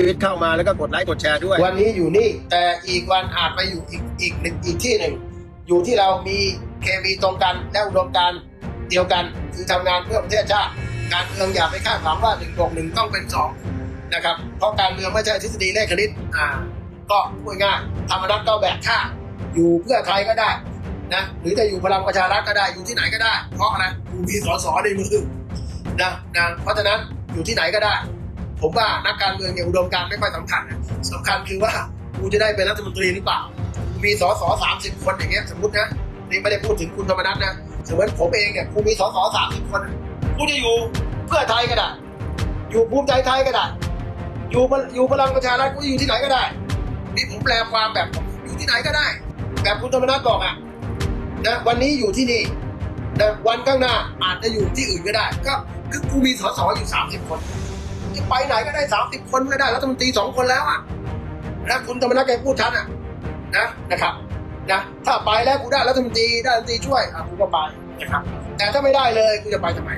ชีวิตเข้ามาแล้วก็กดไลค์กดแชร์ด้วย วันนี้อยู่นี่ แต่อีกวันอาจไปอยู่อีกอีกหนึ่งอีกที่หนึ่ง อยู่ที่เรามีเคมีตรงกันและอุดมการเดียวกันคือทำงานเพื่อประเทศชาติการเมืองอย่าไปคาดหวังว่าหนึ่งบวกหนึ่งต้องเป็นสองนะครับเพราะการเมืองไม่ใช่ทฤษฎีเลขคณิตอ่าก็พูดง่ายธรรมนัตก็แบกค่าอยู่เพื่อไทยก็ได้นะหรือจะอยู่พลังประชารัฐก็ได้อยู่ที่ไหนก็ได้ เพราะอะไรมีสสในมือนะนะเพราะฉะนั้นอยู่ที่ไหนก็ได้ ผมว่านักการเมืองเนี่ยอุดมการไม่ค่อยสำคัญสำคัญคือว่ากูจะได้เป็นรัฐมนตรีหรือเปล่ามีสสสามสิบคนอย่างเงี้ยสมมตินะนี่ไม่ได้พูดถึงคุณธรรมนัฐนะสมมติผมเองเนี่ยกูมีสสสามสิบคนกูจะอยู่เพื่อไทยก็ได้อยู่ภูมิใจไทยก็ได้อยู่อยู่พลังประชารัฐกูอยู่ที่ไหนก็ได้นี่ผมแปลความแบบอยู่ที่ไหนก็ได้แบบคุณธรรมนัฐบอกอะนะวันนี้อยู่ที่นี่นะวันข้างหน้าอาจจะอยู่ที่อื่นก็ได้ ก็คือกูมีสสอยู่สามสิบคน ไปไหนก็ได้สามสิบคนก็ได้รัฐมนตรีสองคนแล้วอะนะคุณธรรมนัฐแกพูดชัดอะนะนะครับนะถ้าไปแล้วกูได้รัฐมนตรีได้รัฐมนตรีช่วยอะกูก็ไปนะครับ แต่ถ้าไม่ได้เลยกูจะไปทำไม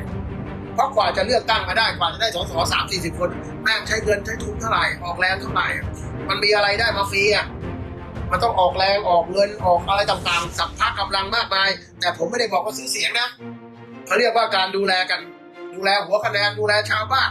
เพราะกว่าจะเลือกตั้งมาได้กว่าจะได้สสสามสี่สิบคนแม่งใช้เงินใช้ทุนเท่าไหร่ออกแรงเท่าไหร่ มันมีอะไรได้มาฟรีอะมันต้องออกแรงออกเงินออกอะไรต่างๆสัพพะกำลังมากมาย แต่ผมไม่ได้บอกว่าซื้อเสียงนะเขาเรียกว่าการดูแลกัน ดูแลหัวคะแนนดูแลชาวบ้าน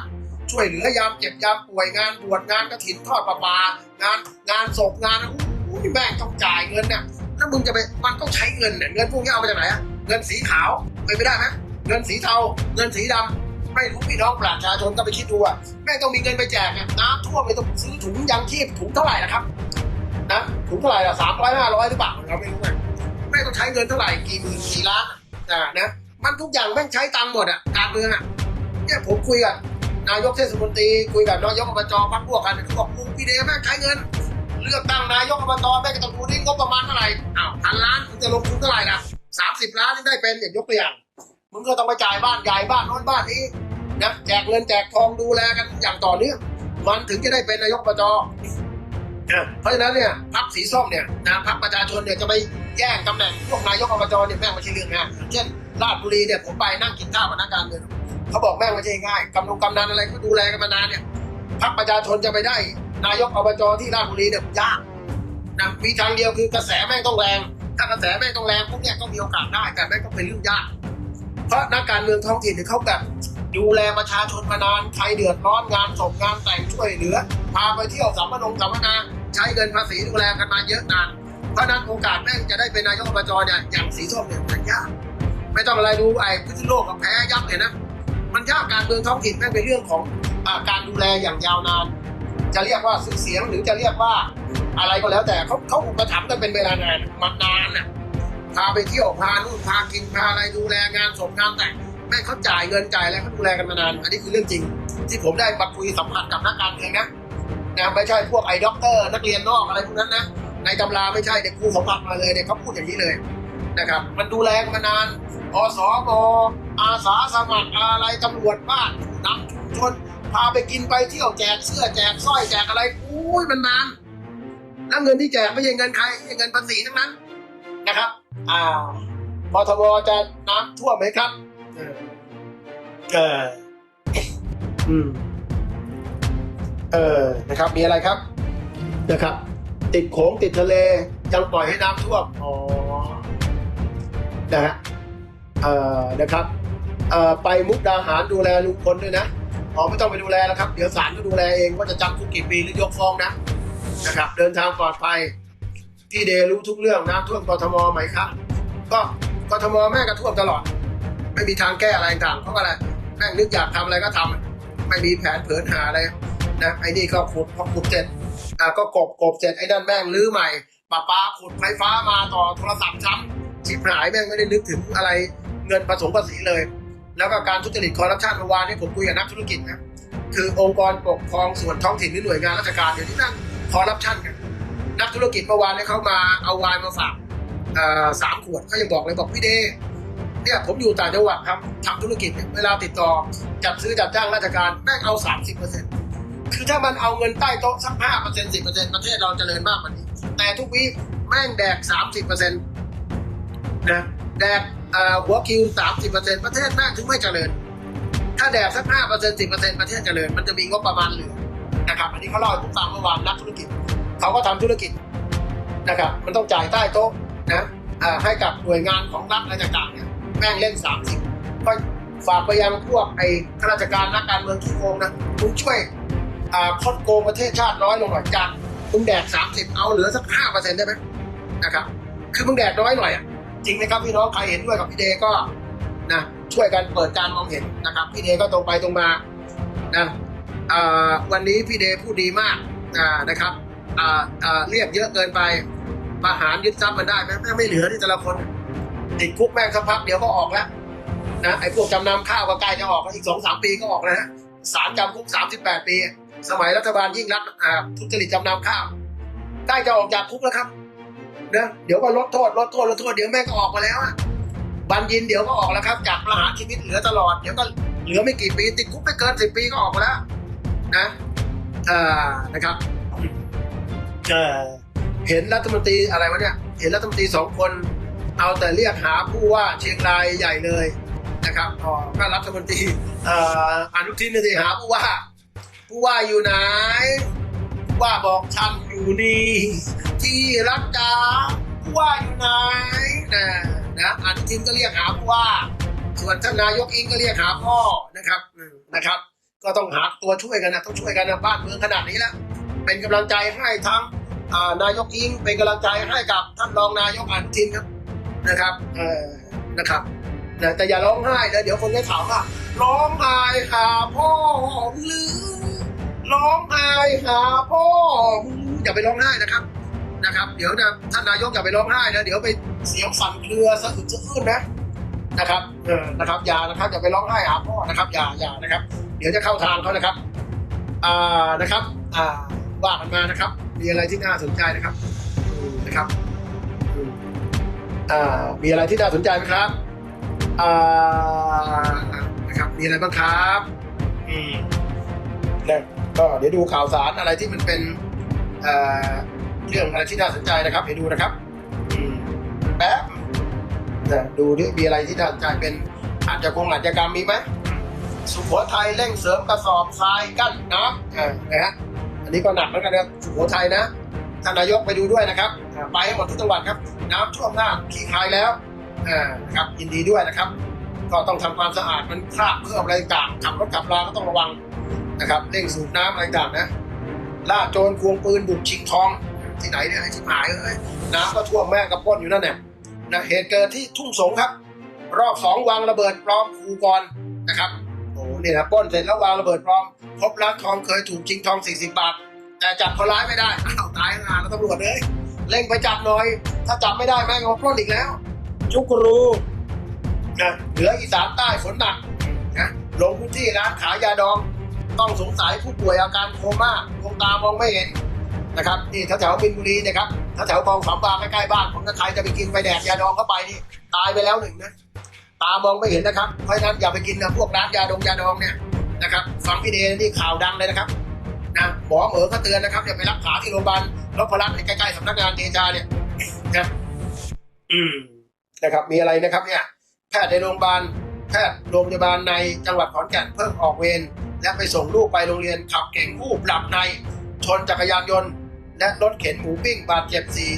ช่วยเหลือยามเจ็บยามป่วยงานบวชงานกระถินทอดประปางานงานศพงานอู้ยแม่งต้องจ่ายเงินเนี่ยแล้วมึงจะไปมันต้องใช้เงินเนี่ยเงินพวกนี้เอามาจากไหนอะเงินสีขาวไปไม่ได้ไหมเงินสีเทาเงินสีดำไม่รู้พี่น้องประชาชนก็ไปคิดดูอะแม่งต้องมีเงินไปแจกน้ำท่วมไม่ต้องซื้อถุงยังชีพถุงเท่าไหร่นะครับนะถุงเท่าไหร่ละสามร้อยห้าร้อยหรือเปล่าเราไม่รู้ไงแม่งต้องใช้เงินเท่าไหร่กี่หมื่นกี่ล้านอะนะมันทุกอย่างแม่งใช้ตังค์หมดอะการเมืองอะเนี่ยผมคุยกับ นายกเทศมนตรีคุยกับนายกอบจพักพวกกันเขาบอกลุงพี่เดชแม่งใช้เงิน เลือกตั้งนายกอบจแม่งก็ต้องดูที่งบประมาณเท่าไหร่อ้าวพันล้านคุณจะลงทุนเท่าไหร่นะสามสิบล้านนี่ได้เป็นอย่างยกตัวอย่างมึงก็ต้องไปจ่ายบ้านใหญ่บ้านโน้นบ้านนี้นะแจกเงินแจกทองดูแลกันอย่างต่อเนื่องมันถึงจะได้เป็นนายกอบจเพราะฉะนั้นเนี่ยพรรคสีส้มเนี่ยนะพรรคประชาชนเนี่ยจะไปแย่งตำแหน่งพวกนายกอบจเนี่ยแม่งไม่ใช่เรื่องง่ายเช่นราชบุรีเนี่ยผมไปนั่งกินข้าวกับนักการเมือง เขาบอกแม่งไม่ใช่ง่ายกำลงกำนันอะไรก็ดูแลกันมานานเนี่ยพรรคประชาชนจะไปได้ นายกอบจที่ราชบุรีเนี่ยยากนะมีทางเดียวคือกระแสแม่งต้องแรง ถ้ากระแสแม่งต้องแรงพวกเนี่ยก็มีโอกาสได้แต่แม่งก็เป็นเรื่องยาก เพราะนักการเมืองท้องถิ่นเนี่ยเขาแบบดูแลประชาชนมานานใครเดือดร้อนงานศพงานแต่งช่วยเหลือพาไปเที่ยวสัมมนงสัมมนาใช้เงินภาษีดูแลกันมาเยอะนานเพราะนั้นโอกาสแม่งจะได้เป็นนายกอบจเนี่ยอย่างสีส้มเนี่ยมันยากไม่ต้องอะไรดูไอ้พิษโลกกับแพ้ยับเลยนะ มันยากการเมืองท้องถิ่นแม่งเป็นเรื่องของอการดูแลอย่างยาวนาน จะเรียกว่าซื้อเสียงหรือจะเรียกว่าอะไรก็แล้วแต่เขาเขาอุปถัมภ์กันเป็นเวลานานมันนานน่ะพาไปเที่ยวพานู่นพากินพาอะไรดูแลงานศพงานแต่งแม่เขาจ่ายเงินจ่ายอะไรเขาดูแลกันมานาน อันนี้คือเรื่องจริง ที่ผมได้มาคุยสัมผัสกับนักการเมืองนะนะไม่ใช่พวกไอ้ด็อกเตอร์นักเรียนนอกอะไรพวกนั้นนะในตำราไม่ใช่เด็กครูสัมผัสมาเลยเนี่ยเขาพูดอย่างนี้เลย นะครับ มันดูแลกันมานานอสมอาสาสมัครอะไรตำรวจบ้านนำชุมชนพาไปกินไปเที่ยวแจกเสื้อแจกสร้อยแจกอะไรอุ้ยมันนานแล้วเงินที่แจกไม่ใช่เงินใครเงินภาษีทั้งนั้นนะครับอ่าพทบจะน้ำท่วมไหมครับเออเอออืมเออนะครับมีอะไรครับนะครับ ติดโขงติดทะเลยังปล่อยให้น้ำท่วมอ๋อ นะฮะเอ่อนะครับเอ่อไปมุกดาหารดูแลลุงพลด้วยนะอ๋อไม่ต้องไปดูแลแล้วครับ เดี๋ยวศาลก็ดูแลเองว่าจะจำคุกกี่ปีหรือยกฟ้องนะนะครับ เดินทางปลอดภัยพี่เดรู้ทุกเรื่องน้ำท่วมกทมไหมครับก็กทมแม่งก็ท่วมตลอด ไม่มีทางแก้อะไรต่างเพราะอะไรแม่งนึกอยากทำอะไรก็ทำไม่มีแผนเผนหาอะไรนะไอ้นี่ก็ขุดพอขุดเสร็จอ่าก็กบกบเสร็จไอ้นั่นแม่งรื้อใหม่ปะปาขุดไฟฟ้ามาต่อโทรศัพท์ซ้ำ ชิบหายแม่งไม่ได้นึกถึงอะไรเงินผสมภาษีเลย แล้วก็การทุจริตคอร์รัปชันเมื่อวานนี้ผมคุยกับนักธุรกิจนะคือองค์กรปกครองส่วนท้องถิ่นหรือหน่วยงานราชการเดี๋ยวนี้นั่งคอร์รัปชันกันนักธุรกิจเมื่อวานนี้เขามาเอาวายมาฝากสามขวดเขายังบอกเลยบอกพี่เดเนี่ยผมอยู่ต่างจังหวัดครับทำธุรกิจเวลาติดต่อจัดซื้อจัดจ้างราชการแม่งเอา 30%คือถ้ามันเอาเงินใต้โต๊ะสักห้าเปอร์เซ็นต์สิบเปอร์เซ็นต์ประเทศเราเจริญมากกว่านี้ แต่ทุกวีแม่งแดกสามสิบเปอร์เซ็นต์ นะแดกหัวคิวสามสิบเปอร์เซ็นต์ประเทศแม่งถึงไม่เจริญ ถ้าแดกสักห้าเปอร์เซ็นต์สิบเปอร์เซ็นต์ประเทศเจริญ มันจะมีงบประมาณเหลือนะครับอันนี้เขาเล่าให้ผมฟังเมื่อวานนักธุรกิจเขาก็ทำธุรกิจนะครับมันต้องจ่ายใต้โต๊ะนะให้กับหน่วยงานของรัฐอะไรต่างๆเนี่ยแม่งเล่นสามสิบก็ฝากไปยังพวกไอ้ข้าราชการนักการเมืองขี้โกงนะคุณช่วยคดโกงประเทศชาติน้อยลงหน่อยจากคุณแดกสามสิบเอาเหลือสักห้าเปอร์เซ็นต์ได้ไหมนะครับคือมึงแดกน้อยหน่อยอะ ริงไหมครับพี่น้องใครเห็นด้วยกับพี่เดก็นะช่วยกันเปิดการมองเห็นนะครับ พี่เดก็ตรงไปตรงมานะวันนี้พี่เดพูดดีมากนะครับเรียกเยอะเกินไปประหารยึดทรัพย์มันได้ไหมแม่ไม่เหลือที่แต่ละคนติดคุกแม่งสักพักเดี๋ยวก็ออกแล้วนะไอ้พวกจำนำข้าวก็ใกล้จะออกอีกสองสามปีก็ออกแล้วนะสารจำคุกสามสิบแปดปี สมัยรัฐบาลยิ่งรักทุจริตจำนำข้าวใกล้จะออกจากคุกแล้วครับ นะเดี๋ยวก็ลดโทษลดโทษลดโทษเดี๋ยวแม่งก็ออกมาแล้วอะบัญญินเดี๋ยวก็ออกแล้วครับ จากประหารชีวิตเหลือตลอดเดี๋ยวก็เหลือไม่กี่ปีติดคุกไม่เกินสิบปีก็ออกมาแล้วนะเอ่อนะครับเอ่อเห็นรัฐมนตรีอะไรวะเนี่ย เห็นรัฐมนตรีสองคน เอาแต่เรียกหาผู้ว่าเชียงรายใหญ่เลยนะครับอ๋อก็รัฐมนตรีเอ่ออนุทินนี่หาผู้ว่า ผู้ว่าอยู่ไหน ผู้ว่าบอกฉันอยู่นี่ ที่รักจ๋าผู้ว่าอยู่ไหนนะนะอนุทินก็เรียกหาผู้ว่า ส่วนท่านนายกอิงก็เรียกหาพ่อนะครับนะครับ ก็ต้องหาตัวช่วยกันนะต้องช่วยกันนะบ้านเมืองขนาดนี้แล้วเป็นกำลังใจให้ทั้งนายกอิงเป็นกำลังใจให้กับท่านรองนายกอนุทินครับนะครับเออนะครับนะแต่อย่าร้องไห้นะเดี๋ยวคนจะถามว่าร้องไห้หาพ่อหรือร้องไห้หาพ่ออย่าไปร้องไห้นะครับ นะครับ เดี๋ยวนะท่านนายกอย่าไปร้องไห้นะเดี๋ยวไปเสียงสั่นเครือสะอึกสะอื้นนะนะครับเออนะครับอย่านะครับอย่าไปร้องไห้หาพ่อนะครับอย่าอย่านะครับ เดี๋ยวจะเข้าทางเขานะครับอ่านะครับอ่าว่ากันมานะครับ มีอะไรที่น่าสนใจนะครับอืมนะครับอืมอ่ามีอะไรที่น่าสนใจไหมครับอ่านะครับมีอะไรบ้างครับอืมนะก็เดี๋ยวดูข่าวสารอะไรที่มันเป็นเอ่อ เรื่องอะไรที่น่าสนใจนะครับไปดูนะครับอืมแป๊บนะดูดิมีอะไรที่น่าสนใจเป็นอาจจะคงอาจจะกรรมมีไหมสุโขทัยเร่งเสริมกระสอบทรายกั้นน้ำอ่านะฮะอันนี้ก็หนักเหมือนกันนะครับสุโขทัยนะท่านนายกไปดูด้วยนะครับอ่าไปให้หมดทุกจังหวัดครับ น้ำท่วมหน้าขี้คายแล้วอ่านะครับยินดีด้วยนะครับ ก็ต้องทำความสะอาดมันคราบเพิ่มอะไรต่างขับรถขับราก็ต้องระวังนะครับเร่งสูบน้ำอะไรต่างนะล่าโจรควงปืนบุกชิงทอง ที่ไหนเนี่ยไอ้ชิบหายเอ้ยน้ำก็ท่วมแม่กระป้นอยู่นั่นเนี่ยนะเหตุเกิดที่ทุ่งสงครับ รอบสองวางระเบิดปลอมคูกรนะครับโอ้เนี่ยนะป้นเสร็จแล้ววางระเบิดปลอมพบร้านทองเคยถูกชิงทอง 40 บาท แต่จับคนร้ายไม่ได้อ้าวตายงานแล้วตำรวจเลยเร่งไปจับหน่อย ถ้าจับไม่ได้แม่งมาปล้นอีกแล้ว จุกรูนะเหนืออีสานใต้ฝนหนักนะลงพื้นที่ร้านขายยาดอง ต้องสงสัยผู้ป่วยอาการโคม่าดวงตามองไม่เห็น นะครับนี่แถวๆบินบุรีนะครับแถวๆคลองสามวาใกล้ๆบ้านผมถ้าใครจะไปกินไปแดกยาดองเข้าไปนี่ตายไปแล้วหนึ่งนะตามองไม่เห็นนะครับเพราะฉะนั้นอย่าไปกินนะพวกร้านยาดองยาดองเนี่ยนะครับฟังพี่เดนี่ข่าวดังเลยนะครับนะหมอเหมอก็เตือนนะครับอย่าไปรักษาที่โรงพยาบาลนพรัตน์ใกล้ๆสำนักงานเดชาเนี่ยนะอืมนะครับมีอะไรนะครับเนี่ยแพทย์ในโรงพยาบาลแพทย์โรงพยาบาลในจังหวัดขอนแก่นเพิ่งออกเวรและไปส่งลูกไปโรงเรียนขับเก่งวูบหลับในชนจักรยานยนต์ และรถเข็นหมูปิ้งบาดเจ็บสี่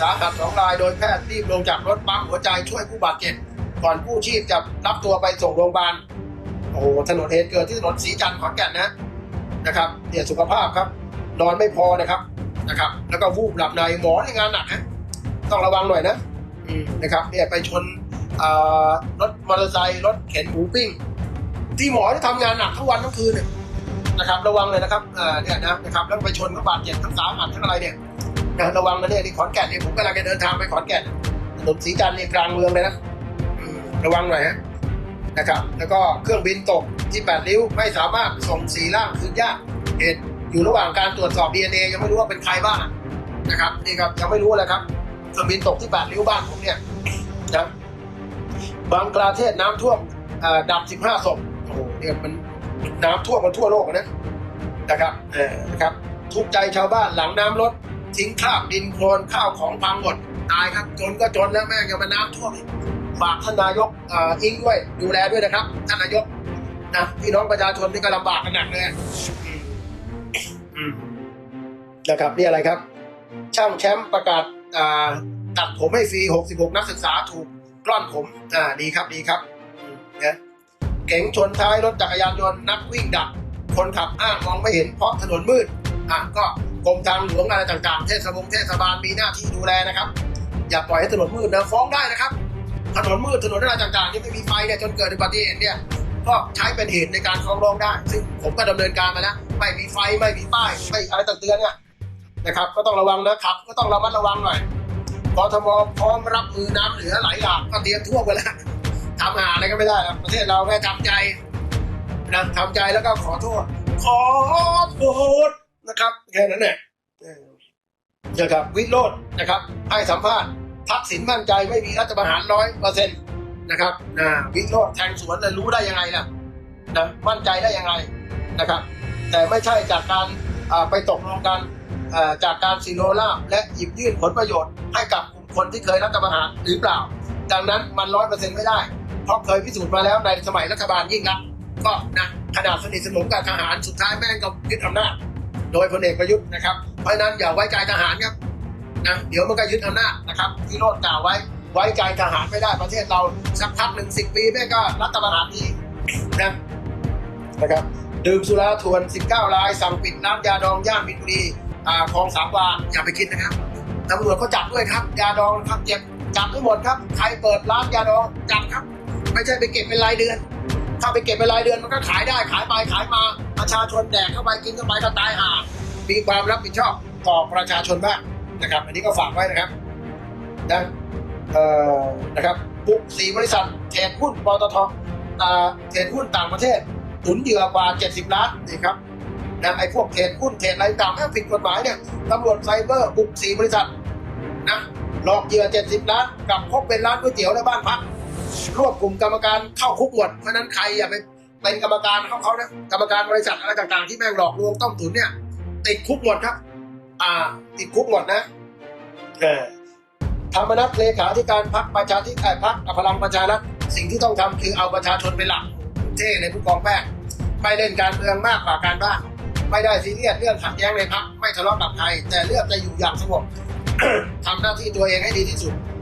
สาหัสสองรายโดยแพทย์รีบลงจากรถปั๊มหัวใจช่วยผู้บาดเจ็บ ก่อนกู้ชีพจะรับตัวไปส่งโรงพยาบาลโอ้โหถนนเหตุเกิดที่ถนนสีจันทร์ขอนแก่นนะนะครับเนี่ยสุขภาพครับ นอนไม่พอนะครับนะครับ แล้วก็วูบหลับในหมอในงานหนักนะต้องระวังหน่อยนะนะครับเนี่ยไปชนรถมอเตอร์ไซค์รถเข็นหมูปิ้ง ที่หมอที่ทำงานหนักทั้งวันทั้งคืนเนี่ย นะครับ ระวังเลยนะครับเนี่ยนะนะครับแล้วไปชนเขาบาดเจ็บทั้งสาหัสทั้งอะไรเนี่ยนะระวังนะเนี่ยที่ขอนแก่นเนี่ยผมกำลังจะเดินทางไปขอนแก่นถนนสีจันทร์เนี่ยกลางเมืองเลยนะระวังหน่อยฮะนะครับ แล้วก็เครื่องบินตกที่แปดริ้วไม่สามารถส่งสีร่างคืนญาติเหตุอยู่ระหว่างการตรวจสอบ DNA ยังไม่รู้ว่าเป็นใครบ้างนะครับนี่ครับยังไม่รู้เลยครับเครื่องบินตกที่แปดริ้วบ้านผมเนี่ยนะบางกลาเทศน้ำท่วมอ่อดับสิบห้าศพ โอ้โหเนี่ยมัน น้ำท่วมมันทั่วโลกนะนะครับเออนะครับทุกใจชาวบ้านหลังน้ำลดทิ้งคราบดินโคลนข้าวของพังหมดตายครับจนก็จนแล้วแม่งยังมาน้ำท่วมฝากท่านนายกอ่ออิงด้วยดูแลด้วยนะครับท่านนายกนะพี่น้องประชาชนนี่ก็ลำบากกันหนักเลยนะครับนี่อะไรครับ ช่างแชมป์ประกาศตัดผมให้ฟรี 66 นักศึกษาถูกกล้อนผมอ่าดีครับดีครับ เก๋งชนท้ายรถจักรยานยนต์นักวิ่งดัก คนขับอ้างมองไม่เห็นเพราะถนนมืดอะก็กรมทางหลวงอะไรต่างๆ เทศบงเทศบาลมีหน้าที่ดูแลนะครับ อย่าปล่อยให้ถนนมืดนะฟ้องได้นะครับ ถนนมืดถนนอะไรต่างๆที่ไม่มีไฟเนี่ยจนเกิดอุบัติเหตุเนี่ยก็ใช้เป็นเหตุในการฟ้องร้องได้ ซึ่งผมก็ดำเนินการมาแล้วไม่มีไฟไม่มีป้ายไม่อะไรต่างเตือนเนี่ยนะครับ ก็ต้องระวังนะครับ ก็ต้องระมัดระวังหน่อยกทมพร้อมรับมือน้ำเหลือไหลหลากก็เตรียมท่วมไปแล้วำหาอะไรก็ไม่ได้แล้วประเทศเราแค่ทำใจนะทำใจแล้วก็ขอโทษ ขอโทษนะครับแค่นั้นแหละเออนะครับวิโรจน์นะครับให้สัมภาษณ์ทักษิณมั่นใจไม่มีรัฐประหารร้อยเปอร์เซ็นต์นะครับนะวิโรจน์แทงสวนเลยรู้ได้ยังไงล่ะนะมั่นใจได้ยังไงนะครับ แต่ไม่ใช่จากการไปตกลงกันจากการซีโรลาและหยิบยื่นผลประโยชน์ให้กับกลุ่มคนที่เคยรัฐประหารหรือเปล่า ดังนั้นมันร้อยเปอร์เซ็นต์ไม่ได้ ราะเคยพิสูจน์มาแล้วในสมัยรัฐบาลยิ่งรักก็นะขนาดสนิทสนมกับทหารสุดท้ายแม่งก็ยึดอำนาจโดยพลเอกประยุทธ์นะครับ เพราะนั้นอย่าไว้ใจทหารครับนะเดี๋ยวมันก็ยึดอำนาจนะครับที่โรดกล่าวไว้ไว้ใจทหารไม่ได้ประเทศเราสักพักหนึ่งสิบปีแม่งก็รัฐประหารนี้นะนะครับดื่มสุราทวน 19 ราย สั่งปิดร้านยาดองย่านมินบุรีอ่าคลองสามวาอย่าไปกินนะครับตำรวจก็จับด้วยครับ ยาดองครับเจ็บจับให้งหมดครับ ใครเปิดร้านยาดองจับครับ ไม่ใช่ไปเก็บเป็นรายเดือน ถ้าไปเก็บเป็นรายเดือนมันก็ขายได้ขายไปขายมาประชาชนแดกเข้าไปกินเข้าไปก็ตายห่ามีความรับผิดชอบต่อประชาชนบ้างนะครับ อันนี้ก็ฝากไว้นะครับนะเอ่อนะครับบุกสี่บริษัทเทรดหุ้นปตทอ่าเทรดหุ้นต่างประเทศตุนเหยื่อกว่า 70 ล้านนี่ครับนะไอ้พวกเทรดหุ้นเทรดอะไรต่างๆผิดกฎหมายเนี่ยตำรวจไซเบอร์บุกสี่บริษัทนะหลอกเหยื่อ 70 ล้านกลับพบเป็นร้านก๋วยเตี๋ยวและบ้านพัก รวบกลุ่มกรรมการเข้าคุกหมดเพราะฉะนั้นใครอย่าไปเป็นกรรมการเขาเขานะกรรมการบริษัทอะไรต่างๆ ที่แม่งหลอกลวงต้มตุ๋นเนี่ย ติดคุกหมดครับ อ่า ติดคุกหมดนะเออธรรมนัฐเลขาธิการพรรคประชาธิปไตยพรรคพลังประชารัฐสิ่งที่ต้องทำคือเอาประชาชนเป็นหลักเท่ในผู้กองแป้งไม่เล่นการเมืองมากกว่าการบ้านไม่ได้ซีเรียสเรื่องขัดแย้งในพรรคไม่ทะเลาะกับใครแต่เลือกจะอยู่อย่างสงบทำหน้าที่ตัวเองให้ดีที่สุด